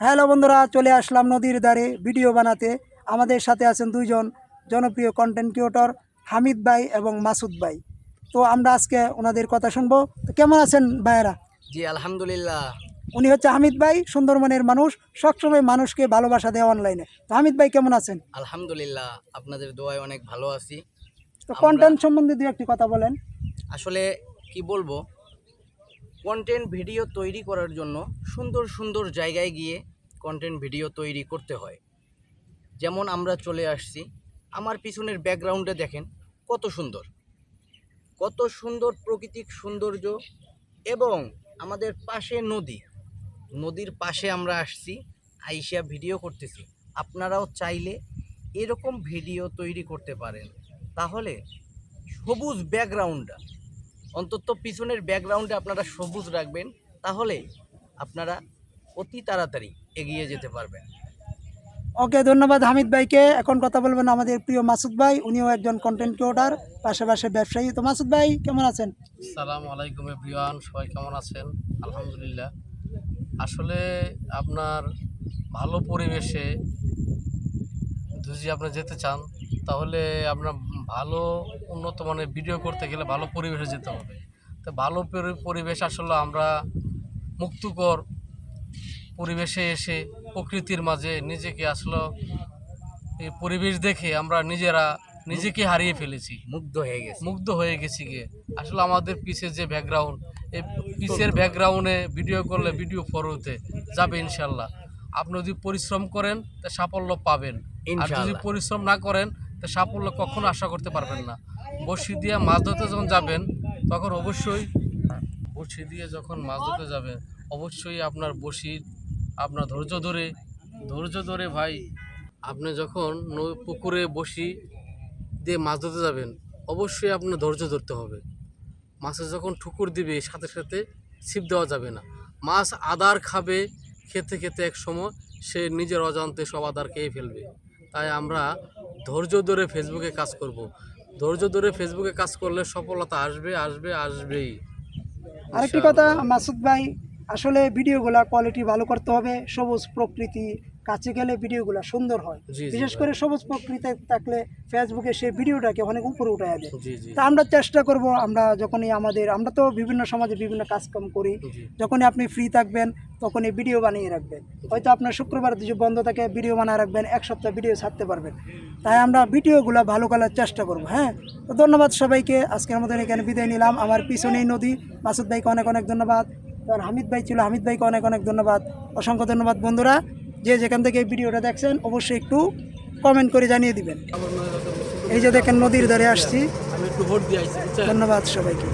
Hello বন্ধুরা চলে আসলাম নদীর ধারে ভিডিও বানাতে। আমাদের সাথে আছেন দুইজন জনপ্রিয় কন্টেন্ট ক্রিয়েটর হামিদ ভাই এবং মাসুদ ভাই। তো আমরা আজকে ওনাদের কথা শুনব। তো কেমন আছেন ভাইয়েরা? জি আলহামদুলিল্লাহ। উনি হচ্ছে হামিদ ভাই সুন্দরবনের মানুষ সবসময় মানুষকে ভালোবাসা দেয় অনলাইনে তো হামিদ ভাই কেমন আছেন? আলহামদুলিল্লাহ আপনাদের দোয়ায় অনেক ভালো আছি। তো কন্টেন্ট সম্বন্ধে দু একটি কথা বলেন। আসলে কি বলব কন্টেন্ট ভিডিও তৈরি করার জন্য সুন্দর সুন্দর জায়গায় গিয়ে কন্টেন্ট ভিডিও তৈরি করতে হয়। যেমন আমরা চলে আসছি, আমার পিছনের ব্যাকগ্রাউন্ডে দেখেন কত সুন্দর। কত সুন্দর প্রাকৃতিক সৌন্দর্য এবং আমাদের পাশে নদী। নদীর পাশে আমরা আসছি, আইসা ভিডিও করতেছি। আপনারাও চাইলে এরকম ভিডিও তৈরি করতে পারেন। তাহলে সবুজ ব্যাকগ্রাউন্ডটা অন্তত পিছনের ব্যাকগ্রাউন্ডে আপনারা সবুজ রাখবেন তাহলে আপনারা অতি তাড়াতাড়ি এগিয়ে যেতে পারবেন। ওকে ধন্যবাদ হামিদ ভাইকে। এখন কথা বলবেন আমাদের প্রিয় মাসুদ ভাই উনিও একজন কন্টেন্ট ক্রিয়েটর পাশাপাশি ব্যবসায়ী। তো মাসুদ ভাই কেমন আছেন? সালাম আলাইকুম এভরিওয়ান সবাই কেমন আছেন? আলহামদুলিল্লাহ। আসলে আপনার ভালো পরিবেশে যদি আপনি যেতে চান তাহলে আপনার ভালো উন্নত মানের ভিডিও করতে গেলে ভালো পরিবেশে যেতে হবে। তো ভালো পরিবেশ আসলে আমরা মুক্তকর পরিবেশে এসে প্রকৃতির মাঝে নিজেকে আসলে এই পরিবেশ দেখে আমরা নিজেরা নিজেকে হারিয়ে ফেলেছি। মুগ্ধ হয়ে গেছে। মুগ্ধ হয়ে গেছি গিয়ে। আসলে আমাদের পিছের যে ব্যাকগ্রাউন্ড এই পিছের ব্যাকগ্রাউন্ডে ভিডিও করলে ভিডিও ফরতে যাবে ইনশাল্লাহ। আপনি যদি পরিশ্রম করেন তা সাফল্য পাবেন। আর যদি পরিশ্রম না করেন সাফল্য কখনো আশা করতে পারবেন না। বড়শি দিয়ে মাছ ধরতে যখন যাবেন, তখন অবশ্যই বড়শি দিয়ে যখন মাছ ধরতে যাবেন অবশ্যই আপনার বড়শির আপনার ধৈর্য ধরে ধৈর্য ধরে ভাই, আপনি যখন পুকুরে বসি দিয়ে মাছ ধরতে যাবেন, অবশ্যই আপনার ধৈর্য ধরতে হবে। মাছে যখন ঠুকুর দিবে, সাথে সাথে ছিপ দেওয়া যাবে না। মাছ আদার খাবে, খেতে খেতে এক সময় সে নিজের অজান্তে সব আদার খেয়ে ফেলবে। তাই আমরা ধৈর্য ধরে ফেসবুকে কাজ করব। ধৈর্য ধরে ফেসবুকে কাজ করলে সফলতা আসবে আসবে, আসবেই আরেকটি কথা, মাসুদ ভাই আসলে ভিডিওগুলা কোয়ালিটি ভালো করতে হবে সবুজ প্রকৃতি কাছে গেলে ভিডিওগুলো সুন্দর হয়। বিশেষ করে সবুজ প্রকৃতি থাকলে ফেসবুকে সেই ভিডিওটাকে অনেক উপরে উঠে জি তা আমরা চেষ্টা করব আমরা যখনই আমাদের আমরা তো বিভিন্ন সমাজে বিভিন্ন কাজকাম করি। যখনই আপনি ফ্রি থাকবেন তখনই ভিডিও বানিয়ে রাখবেন। হয়তো আপনার শুক্রবার যদি বন্ধ থাকে ভিডিও বানিয়ে রাখবেন এক সপ্তাহ ভিডিও ছাড়তে পারবেন। তাই আমরা ভিডিওগুলো ভালো করার চেষ্টা করব হ্যাঁ? তো ধন্যবাদ সবাইকে আজকের মতন এখানে বিদায় নিলাম। আমার পিছনেই নদী। মাসুদ ভাইকে অনেক অনেক ধন্যবাদ। আর হামিদ ভাই ছিল। হামিদ ভাইকে অনেক অনেক ধন্যবাদ। অসংখ্য ধন্যবাদ বন্ধুরা। যে যেখান থেকে এই ভিডিওটা দেখছেন অবশ্যই একটু কমেন্ট করে জানিয়ে দিবেন। এই যে দেখেন নদীর ধারে আসছি? ধন্যবাদ সবাইকে।